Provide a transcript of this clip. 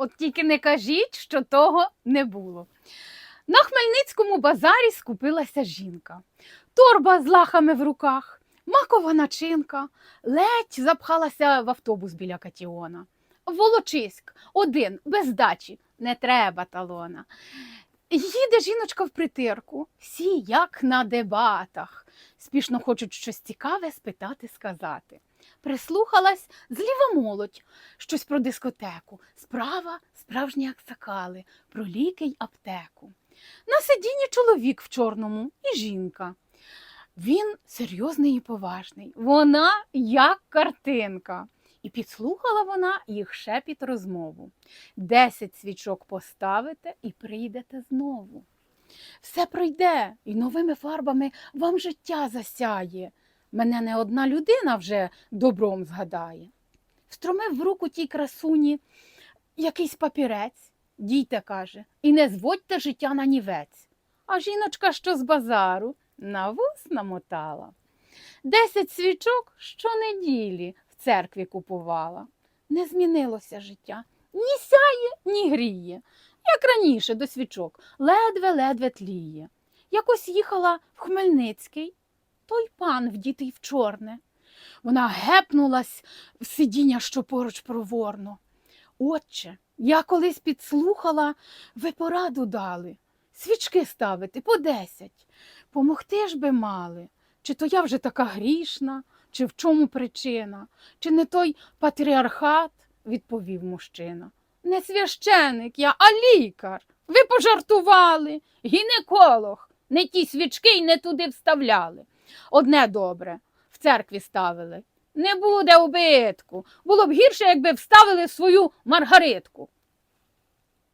От тільки не кажіть, що того не було. На Хмельницькому базарі скупилася жінка. Торба з лахами в руках, макова начинка, ледь запхалася в автобус біля Катіона. Волочиськ, один, без дачі, не треба талона. Їде жіночка в притирку, всі як на дебатах. Спішно хочуть щось цікаве спитати, сказати. Прислухалась зліва молодь, щось про дискотеку, справа справжні аксакали, про ліки й аптеку. На сидінні чоловік в чорному і жінка. Він серйозний і поважний, вона як картинка. І підслухала вона їх шепіт розмову. Десять свічок поставите і прийдете знову. Все пройде, і новими фарбами вам життя засяє. Мене не одна людина вже добром згадає. Встромив в руку тій красуні якийсь папірець. Дійте, каже, і не зводьте життя на нівець. А жіночка, що з базару, на вус намотала. Десять свічок щонеділі церкві купувала. Не змінилося життя. Ні сяє, ні гріє. Як раніше до свічок, ледве-ледве тліє. Якось їхала в Хмельницький, той пан вдітий в чорне. Вона гепнулась в сидіння, що поруч проворно. Отче, я колись підслухала, ви пораду дали. Свічки ставити по десять. Помогти ж би мали. Чи то я вже така грішна, чи в чому причина, чи не той патріархат, відповів мужчина. Не священик я, а лікар. Ви пожартували, гінеколог. Не ті свічки й не туди вставляли. Одне добре, в церкві ставили. Не буде убитку. Було б гірше, якби вставили свою маргаритку.